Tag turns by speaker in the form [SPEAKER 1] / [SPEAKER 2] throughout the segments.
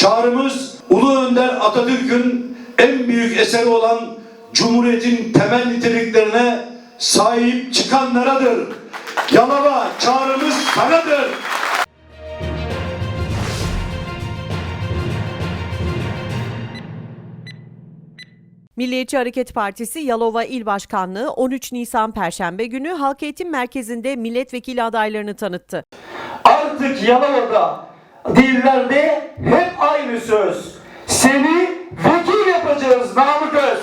[SPEAKER 1] Çağrımız Ulu Önder Atatürk'ün en büyük eseri olan Cumhuriyet'in temel niteliklerine sahip çıkanlaradır. Yalova çağrımız sanadır.
[SPEAKER 2] Milliyetçi Hareket Partisi Yalova İl Başkanlığı 13 Nisan Perşembe günü Halk Eğitim Merkezi'nde milletvekili adaylarını tanıttı.
[SPEAKER 3] Artık Yalova'da dillerde hep aynı söz. Seni vekil yapacağız Namık Öz.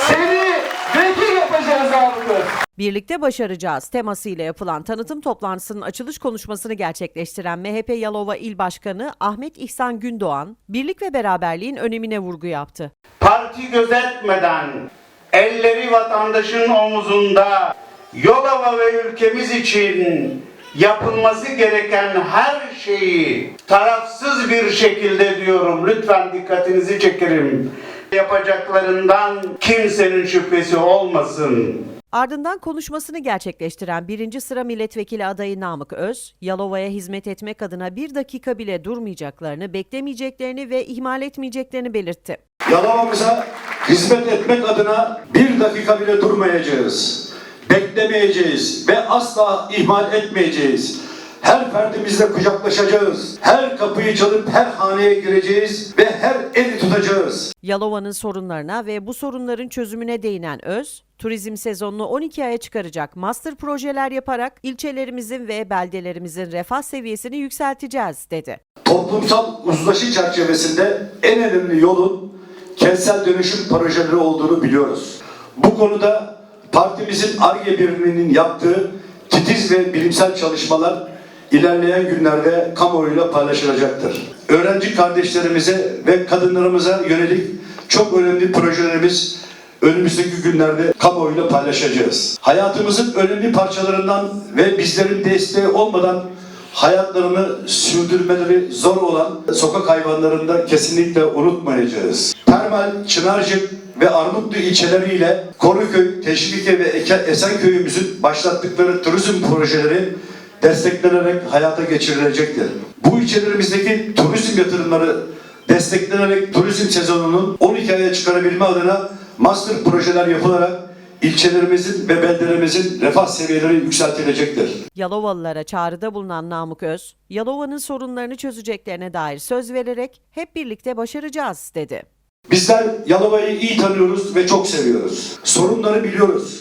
[SPEAKER 3] Seni vekil yapacağız Namık Öz.
[SPEAKER 2] Birlikte başaracağız temasıyla yapılan tanıtım toplantısının açılış konuşmasını gerçekleştiren MHP Yalova İl Başkanı Ahmet İhsan Gündoğan, birlik ve beraberliğin önemine vurgu yaptı.
[SPEAKER 4] parti gözetmeden elleri vatandaşın omuzunda Yolova ve ülkemiz için yapılması gereken her şeyi tarafsız bir şekilde diyorum lütfen dikkatinizi çekerim. Yapacaklarından kimsenin şüphesi olmasın.
[SPEAKER 2] Ardından konuşmasını gerçekleştiren birinci sıra milletvekili adayı Namık Öz, Yalova'ya hizmet etmek adına bir dakika bile durmayacaklarını, beklemeyeceklerini ve ihmal etmeyeceklerini belirtti.
[SPEAKER 1] Yalova'mıza hizmet etmek adına bir dakika bile durmayacağız. Beklemeyeceğiz ve asla ihmal etmeyeceğiz. Her ferdimizle kucaklaşacağız. Her kapıyı çalıp her haneye gireceğiz ve her eli tutacağız.
[SPEAKER 2] Yalova'nın sorunlarına ve bu sorunların çözümüne değinen Öz, turizm sezonunu 12 aya çıkaracak master projeler yaparak ilçelerimizin ve beldelerimizin refah seviyesini yükselteceğiz dedi.
[SPEAKER 1] Toplumsal uzlaşı çerçevesinde en önemli yolun kentsel dönüşüm projeleri olduğunu biliyoruz. Bu konuda partimizin ARGE biriminin yaptığı titiz ve bilimsel çalışmalar ilerleyen günlerde kamuoyuyla paylaşılacaktır. Öğrenci kardeşlerimize ve kadınlarımıza yönelik çok önemli projelerimiz önümüzdeki günlerde kamuoyuyla paylaşacağız. Hayatımızın önemli parçalarından ve bizlerin desteği olmadan hayatlarını sürdürmeleri zor olan sokak hayvanlarını da kesinlikle unutmayacağız. Termal, Çınarcık ve Armutlu ilçeleriyle Koruköy, Teşvike ve Esenköy'ümüzün başlattıkları turizm projeleri desteklenerek hayata geçirilecektir. Bu ilçelerimizdeki turizm yatırımları desteklenerek turizm sezonunun 12 aya çıkarabilme adına master projeler yapılarak ilçelerimizin ve beldelerimizin refah seviyeleri yükseltilecektir.
[SPEAKER 2] Yalovalılara çağrıda bulunan Namık Öz, Yalova'nın sorunlarını çözeceklerine dair söz vererek hep birlikte başaracağız dedi.
[SPEAKER 1] Bizler Yalova'yı iyi tanıyoruz ve çok seviyoruz. Sorunları biliyoruz.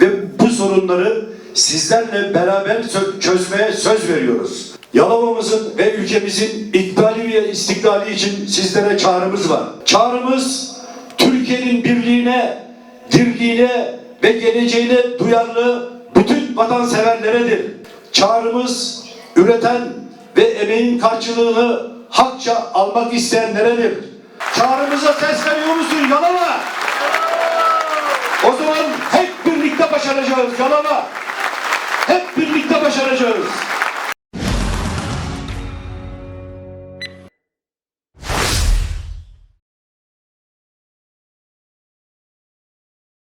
[SPEAKER 1] Ve bu sorunları sizlerle beraber çözmeye söz veriyoruz. Yalova'mızın ve ülkemizin ikbali ve istiklali için sizlere çağrımız var. Çağrımız Türkiye'nin birliğine, dirliğine ve geleceğine duyarlı bütün vatanseverleredir. Çağrımız üreten ve emeğin karşılığını hakça almak isteyenleredir. Çağrımıza ses veriyor musun Yalova? O zaman hep birlikte başaracağız Yalova. Hep birlikte başaracağız.